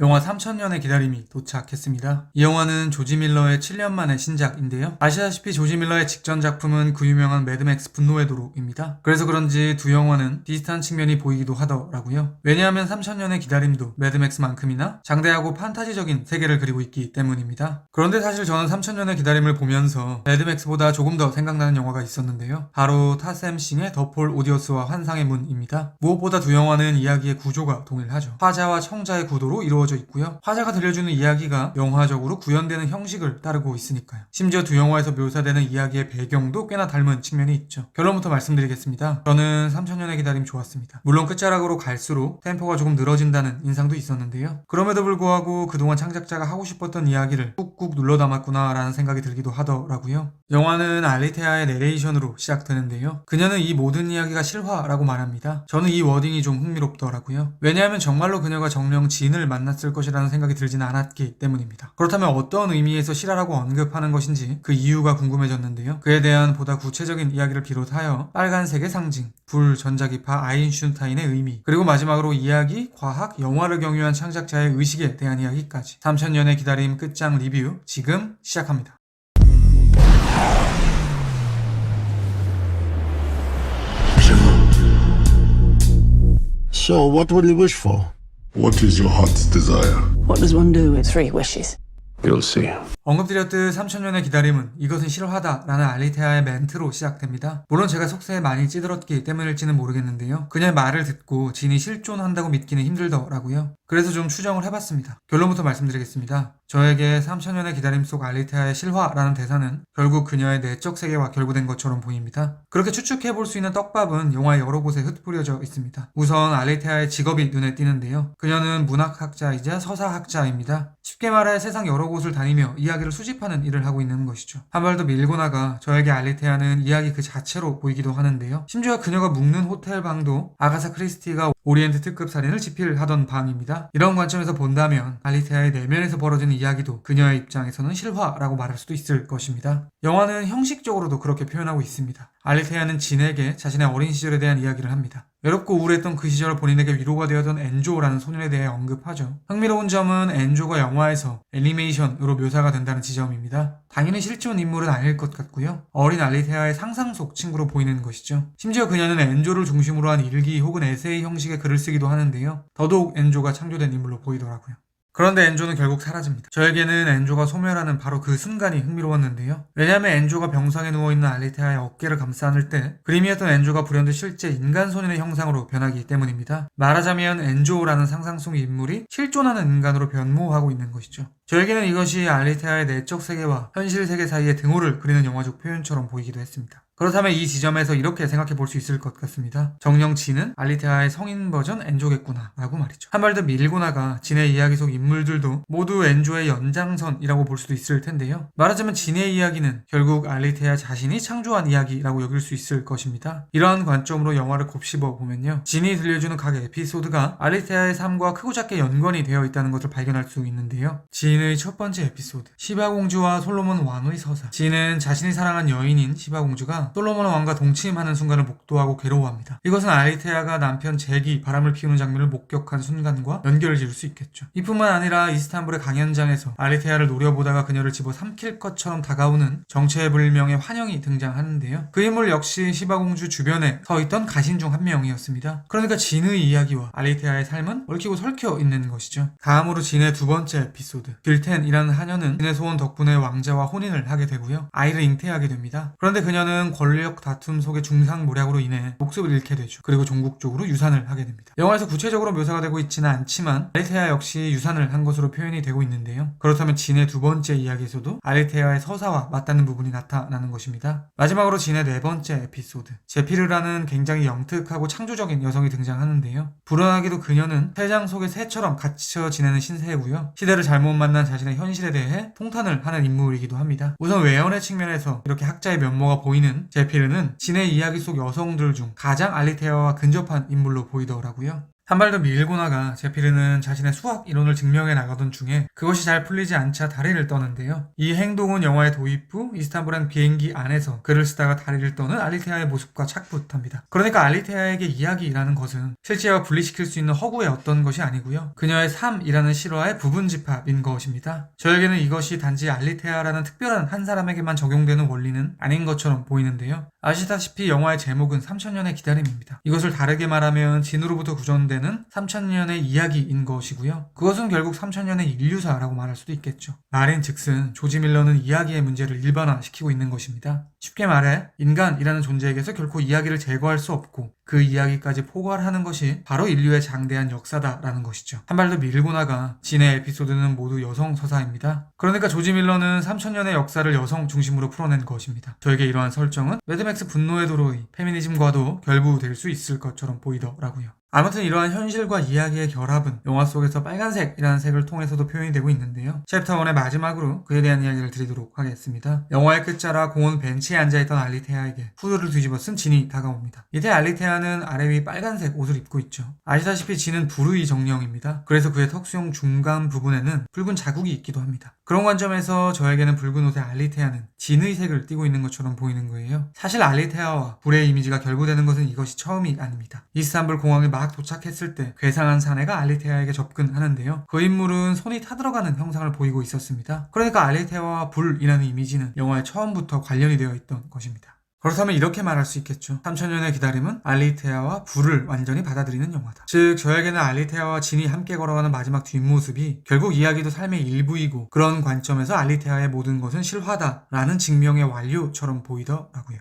영화 3천년의 기다림이 도착했습니다. 이 영화는 조지 밀러의 7년 만의 신작인데요. 아시다시피 조지 밀러의 직전 작품은 그 유명한 매드맥스 분노의 도로입니다. 그래서 그런지 두 영화는 비슷한 측면이 보이기도 하더라고요. 왜냐하면 3천년의 기다림도 매드맥스만큼이나 장대하고 판타지적인 세계를 그리고 있기 때문입니다. 그런데 사실 저는 3천년의 기다림을 보면서 매드맥스보다 조금 더 생각나는 영화가 있었는데요. 바로 타셈 싱의 더폴 오디오스와 환상의 문입니다. 무엇보다 두 영화는 이야기의 구조가 동일하죠. 화자와 청자의 구도로 이루어 져 있고요. 화자가 들려주는 이야기가 영화적으로 구현되는 형식을 따르고 있으니까요. 심지어 두 영화에서 묘사되는 이야기의 배경도 꽤나 닮은 측면이 있죠. 결론부터 말씀드리겠습니다. 저는 3천년의 기다림 좋았습니다. 물론 끝자락으로 갈수록 템포가 조금 늘어진다는 인상도 있었는데요. 그럼에도 불구하고 그동안 창작자가 하고 싶었던 이야기를 꾹꾹 눌러 담았구나 라는 생각이 들기도 하더라고요. 영화는 알리테아의 내레이션으로 시작되는데요. 그녀는 이 모든 이야기가 실화라고 말합니다. 저는 이 워딩이 좀 흥미롭더라고요. 왜냐하면 정말로 그녀가 정령 진을 만났 을 것이라는 생각이 들지는 않았기 때문입니다. 그렇다면 어떤 의미에서 실화라고 언급하는 것인지 그 이유가 궁금해졌는데요. 그에 대한 보다 구체적인 이야기를 비롯하여 빨간색의 상징, 불, 전자기파, 아인슈타인의 의미, 그리고 마지막으로 이야기, 과학, 영화를 경유한 창작자의 의식에 대한 이야기까지 3천년의 기다림 끝장 리뷰 지금 시작합니다. So, what will you wish for? What is your heart's desire? What does one do with three wishes? You'll see. 언급드렸듯 3천년의 기다림은 이것은 실화다라는 알리테아의 멘트로 시작됩니다. 물론 제가 속세에 많이 찌들었기 때문일지는 모르겠는데요. 그녀의 말을 듣고 진이 실존한다고 믿기는 힘들더라고요. 그래서 좀 추정을 해봤습니다. 결론부터 말씀드리겠습니다. 저에게 3천년의 기다림 속 알리테아의 실화라는 대사는 결국 그녀의 내적 세계와 결부된 것처럼 보입니다. 그렇게 추측해볼 수 있는 떡밥은 영화 여러 곳에 흩뿌려져 있습니다. 우선 알리테아의 직업이 눈에 띄는데요. 그녀는 문학학자이자 서사학자입니다. 쉽게 말해 세상 여러 곳을 다니며 이야기를 수집하는 일을 하고 있는 것이죠. 한 발 더 밀고 나가 저에게 알리테아는 이야기 그 자체로 보이기도 하는데요. 심지어 그녀가 묵는 호텔 방도 아가사 크리스티가 오리엔트 특급 살인을 집필하던 방입니다. 이런 관점에서 본다면 알리테아의 내면에서 벌어지는 이야기도 그녀의 입장에서는 실화라고 말할 수도 있을 것입니다. 영화는 형식적으로도 그렇게 표현하고 있습니다. 알리테아는 진에게 자신의 어린 시절에 대한 이야기를 합니다. 외롭고 우울했던 그 시절 본인에게 위로가 되었던 엔조라는 소년에 대해 언급하죠. 흥미로운 점은 엔조가 영화에서 애니메이션으로 묘사가 된다는 지점입니다. 당연히 실존 인물은 아닐 것 같고요. 어린 알리테아의 상상 속 친구로 보이는 것이죠. 심지어 그녀는 엔조를 중심으로 한 일기 혹은 에세이 형식의 글을 쓰기도 하는데요. 더더욱 엔조가 창조된 인물로 보이더라고요. 그런데 엔조는 결국 사라집니다. 저에게는 엔조가 소멸하는 바로 그 순간이 흥미로웠는데요. 왜냐하면 엔조가 병상에 누워있는 알리테아의 어깨를 감싸 안을 때 그림이었던 엔조가 불현듯 실제 인간 소년의 형상으로 변하기 때문입니다. 말하자면 엔조라는 상상 속 인물이 실존하는 인간으로 변모하고 있는 것이죠. 저에게는 이것이 알리테아의 내적 세계와 현실 세계 사이의 등호를 그리는 영화적 표현처럼 보이기도 했습니다. 그렇다면 이 지점에서 이렇게 생각해 볼 수 있을 것 같습니다. 정령 진은 알리테아의 성인 버전 엔조겠구나 라고 말이죠. 한 발 더 밀고 나가 진의 이야기 속 인물들도 모두 엔조의 연장선이라고 볼 수도 있을 텐데요. 말하자면 진의 이야기는 결국 알리테아 자신이 창조한 이야기라고 여길 수 있을 것입니다. 이러한 관점으로 영화를 곱씹어 보면요. 진이 들려주는 각 에피소드가 알리테아의 삶과 크고 작게 연관이 되어 있다는 것을 발견할 수 있는데요. 진의 첫 번째 에피소드 시바공주와 솔로몬 왕의 서사 진은 자신이 사랑한 여인인 시바공주가 솔로몬 왕과 동침하는 순간을 목도하고 괴로워합니다. 이것은 알리테아가 남편 잭이 바람을 피우는 장면을 목격한 순간과 연결을 지을 수 있겠죠. 이뿐만 아니라 이스탄불의 강연장에서 알리테아를 노려보다가 그녀를 집어 삼킬 것처럼 다가오는 정체불명의 환영이 등장하는데요. 그 인물 역시 시바공주 주변에 서 있던 가신 중 한 명이었습니다. 그러니까 진의 이야기와 알리테아의 삶은 얽히고 설켜 있는 것이죠. 다음으로 진의 두 번째 에피소드 빌텐이라는 하녀는 진의 소원 덕분에 왕자와 혼인을 하게 되고요. 아이를 잉태하게 됩니다. 그런데 그녀는 권력 다툼 속의 중상모략으로 인해 목숨을 잃게 되죠. 그리고 종국적으로 유산을 하게 됩니다. 영화에서 구체적으로 묘사가 되고 있지는 않지만 알리테아 역시 유산을 한 것으로 표현이 되고 있는데요. 그렇다면 진의 두 번째 이야기에서도 알리테아의 서사와 맞닿는 부분이 나타나는 것입니다. 마지막으로 진의 네 번째 에피소드 제피르라는 굉장히 영특하고 창조적인 여성이 등장하는데요. 불안하게도 그녀는 세장 속의 새처럼 갇혀 지내는 신세이고요. 시대를 잘못 만난 자신의 현실에 대해 통탄을 하는 인물이기도 합니다. 우선 외연의 측면에서 이렇게 학자의 면모가 보이는 제피르는 진의 이야기 속 여성들 중 가장 알리테아와 근접한 인물로 보이더라고요. 한 발 더 밀고 나가 제피르는 자신의 수학 이론을 증명해 나가던 중에 그것이 잘 풀리지 않자 다리를 떠는데요. 이 행동은 영화의 도입 후 이스탄불행 비행기 안에서 글을 쓰다가 다리를 떠는 알리테아의 모습과 착붙합니다. 그러니까 알리테아에게 이야기라는 것은 실제와 분리시킬 수 있는 허구의 어떤 것이 아니고요. 그녀의 삶이라는 실화의 부분 집합인 것입니다. 저에게는 이것이 단지 알리테아라는 특별한 한 사람에게만 적용되는 원리는 아닌 것처럼 보이는데요. 아시다시피 영화의 제목은 3000년의 기다림입니다. 이것을 다르게 말하면 진으로부터 구전 되는 3000년의 이야기인 것이고요. 그것은 결국 3000년의 인류사라고 말할 수도 있겠죠. 말인 즉슨 조지 밀러는 이야기의 문제를 일반화시키고 있는 것입니다. 쉽게 말해 인간이라는 존재에게서 결코 이야기를 제거할 수 없고 그 이야기까지 포괄하는 것이 바로 인류의 장대한 역사다라는 것이죠. 한 발 더 밀고 나가 진의 에피소드는 모두 여성 서사입니다. 그러니까 조지 밀러는 3000년의 역사를 여성 중심으로 풀어낸 것입니다. 저에게 이러한 설정은 매드맥스 분노의 도로의 페미니즘과도 결부될 수 있을 것처럼 보이더라고요. 아무튼 이러한 현실과 이야기의 결합은 영화 속에서 빨간색이라는 색을 통해서도 표현이 되고 있는데요. 챕터 1의 마지막으로 그에 대한 이야기를 드리도록 하겠습니다. 영화의 끝자락 공원 벤치에 앉아있던 알리테아에게 후드를 뒤집어 쓴 진이 다가옵니다. 이때 알리테아는 아래 위 빨간색 옷을 입고 있죠. 아시다시피 진은 불의 정령입니다. 그래서 그의 턱수용 중간 부분에는 붉은 자국이 있기도 합니다. 그런 관점에서 저에게는 붉은 옷의 알리테아는 진의 색을 띠고 있는 것처럼 보이는 거예요. 사실 알리테아와 불의 이미지가 결부되는 것은 이것이 처음이 아닙니다. 이스탄불 공항에 막 도착했을 때 괴상한 사내가 알리테아에게 접근하는데요. 그 인물은 손이 타들어가는 형상을 보이고 있었습니다. 그러니까 알리테아와 불이라는 이미지는 영화의 처음부터 관련이 되어 있던 것입니다. 그렇다면 이렇게 말할 수 있겠죠. 3000년의 기다림은 알리테아와 불을 완전히 받아들이는 영화다. 즉, 저에게는 알리테아와 진이 함께 걸어가는 마지막 뒷모습이 결국 이야기도 삶의 일부이고 그런 관점에서 알리테아의 모든 것은 실화다라는 증명의 완료처럼 보이더라고요.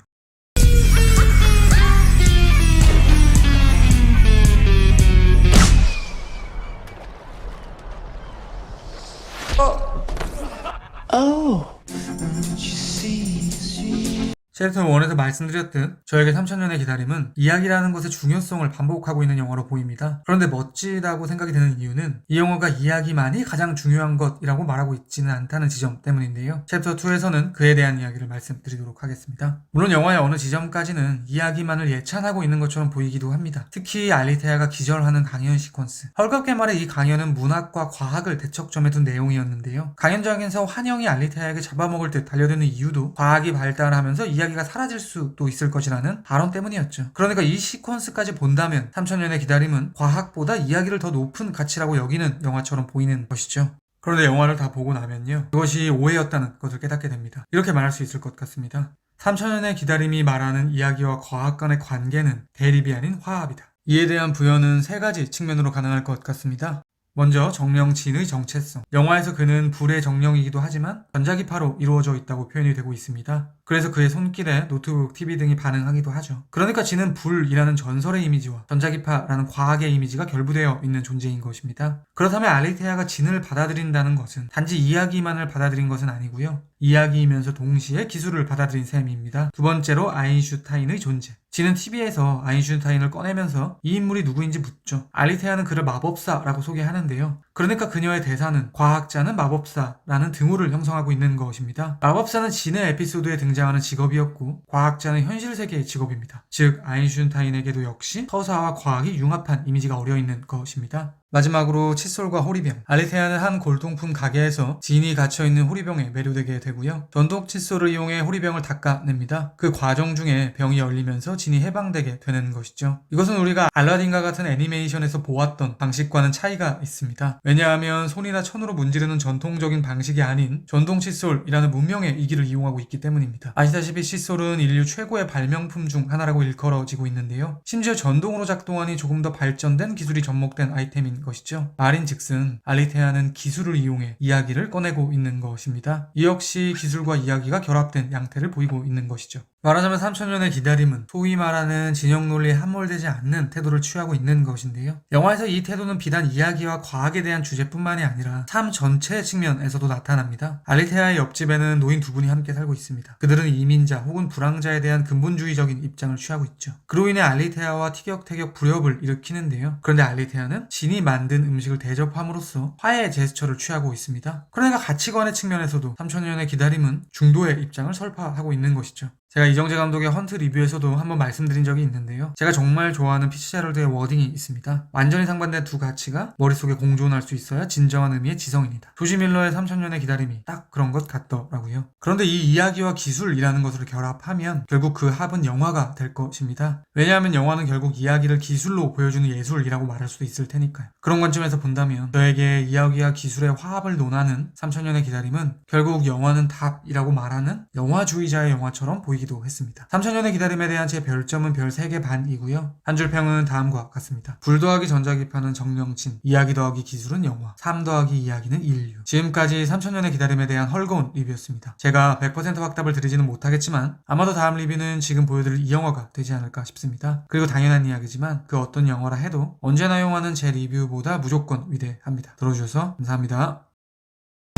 챕터 1에서 말씀드렸듯 저에게 3000년의 기다림은 이야기라는 것의 중요성을 반복하고 있는 영화로 보입니다. 그런데 멋지다고 생각이 드는 이유는 이 영화가 이야기만이 가장 중요한 것이라고 말하고 있지는 않다는 지점 때문인데요. 챕터 2에서는 그에 대한 이야기를 말씀드리도록 하겠습니다. 물론 영화의 어느 지점까지는 이야기만을 예찬하고 있는 것처럼 보이기도 합니다. 특히 알리테아가 기절하는 강연 시퀀스. 헐겁게 말해 이 강연은 문학과 과학을 대척점에 둔 내용이었는데요. 강연장에서 환영이 알리테아에게 잡아먹을 듯 달려드는 이유도 과학이 발달하면서 이야기 가 사라질 수도 있을 것이라는 발언 때문이었죠. 그러니까 이 시퀀스까지 본다면 3000년의 기다림은 과학보다 이야기를 더 높은 가치라고 여기는 영화처럼 보이는 것이죠. 그런데 영화를 다 보고 나면요. 그것이 오해였다는 것을 깨닫게 됩니다. 이렇게 말할 수 있을 것 같습니다. 3000년의 기다림이 말하는 이야기와 과학 간의 관계는 대립이 아닌 화합이다. 이에 대한 부여는 세 가지 측면으로 가능할 것 같습니다. 먼저 정령진의 정체성. 영화에서 그는 불의 정령이기도 하지만 전자기파로 이루어져 있다고 표현이 되고 있습니다. 그래서 그의 손길에 노트북, TV 등이 반응하기도 하죠. 그러니까 진은 불이라는 전설의 이미지와 전자기파라는 과학의 이미지가 결부되어 있는 존재인 것입니다. 그렇다면 알리테아가 진을 받아들인다는 것은 단지 이야기만을 받아들인 것은 아니고요. 이야기이면서 동시에 기술을 받아들인 셈입니다. 두 번째로 아인슈타인의 존재. 진은 TV에서 아인슈타인을 꺼내면서 이 인물이 누구인지 묻죠. 알리테아는 그를 마법사라고 소개하는데요. 그러니까 그녀의 대사는 과학자는 마법사라는 등호를 형성하고 있는 것입니다. 마법사는 진의 에피소드에 등장하는 직업이었고 과학자는 현실 세계의 직업입니다. 즉 아인슈타인에게도 역시 서사와 과학이 융합한 이미지가 어려 있는 것입니다. 마지막으로 칫솔과 호리병. 알리테아는 한 골동품 가게에서 진이 갇혀있는 호리병에 매료되게 되고요. 전동 칫솔을 이용해 호리병을 닦아냅니다. 그 과정 중에 병이 열리면서 진이 해방되게 되는 것이죠. 이것은 우리가 알라딘과 같은 애니메이션에서 보았던 방식과는 차이가 있습니다. 왜냐하면 손이나 천으로 문지르는 전통적인 방식이 아닌 전동 칫솔이라는 문명의 이기를 이용하고 있기 때문입니다. 아시다시피 칫솔은 인류 최고의 발명품 중 하나라고 일컬어지고 있는데요. 심지어 전동으로 작동하니 조금 더 발전된 기술이 접목된 아이템인 것이죠. 말인즉슨 알리테아는 기술을 이용해 이야기를 꺼내고 있는 것입니다. 이 역시 기술과 이야기가 결합된 양태를 보이고 있는 것이죠. 말하자면 3000년의 기다림은 소위 말하는 진영 논리에 함몰되지 않는 태도를 취하고 있는 것인데요. 영화에서 이 태도는 비단 이야기와 과학에 대한 주제뿐만이 아니라 삶 전체 측면에서도 나타납니다. 알리테아의 옆집에는 노인 두 분이 함께 살고 있습니다. 그들은 이민자 혹은 불황자에 대한 근본주의적인 입장을 취하고 있죠. 그로 인해 알리테아와 티격태격 불협을 일으키는데요. 그런데 알리테아는 진이 만든 음식을 대접함으로써 화해의 제스처를 취하고 있습니다. 그러니까 가치관의 측면에서도 3000년의 기다림은 중도의 입장을 설파하고 있는 것이죠. 제가 이정재 감독의 헌트 리뷰에서도 한번 말씀드린 적이 있는데요. 제가 정말 좋아하는 피츠제럴드의 워딩이 있습니다. 완전히 상반된 두 가치가 머릿속에 공존할 수 있어야 진정한 의미의 지성입니다. 조지 밀러의 3000년의 기다림이 딱 그런 것 같더라고요. 그런데 이 이야기와 기술이라는 것을 결합하면 결국 그 합은 영화가 될 것입니다. 왜냐하면 영화는 결국 이야기를 기술로 보여주는 예술이라고 말할 수도 있을 테니까요. 그런 관점에서 본다면 저에게 이야기와 기술의 화합을 논하는 3000년의 기다림은 결국 영화는 답이라고 말하는 영화주의자의 영화처럼 보이 기도 했습니다. 3000년의 기다림에 대한 제 별점은 별 3개 반이고요. 한 줄 평은 다음과 같습니다. 불 더하기 전자기파는 정령친, 이야기 더하기 기술은 영화, 3 더하기 이야기는 인류. 지금까지 3000년의 기다림에 대한 헐거운 리뷰였습니다. 제가 100% 확답을 드리지는 못하겠지만 아마도 다음 리뷰는 지금 보여드릴 이 영화가 되지 않을까 싶습니다. 그리고 당연한 이야기지만 그 어떤 영화라 해도 언제나 영화는 제 리뷰보다 무조건 위대합니다. 들어주셔서 감사합니다.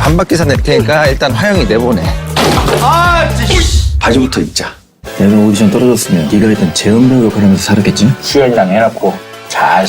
반바퀴 사 낼 테니까 일단 화영이 내보내. 바지부터 입자. 내가 오디션 떨어졌으면 네가 했던 재현배우 역할하면서 살았겠지? 수연이랑 해놓고 잘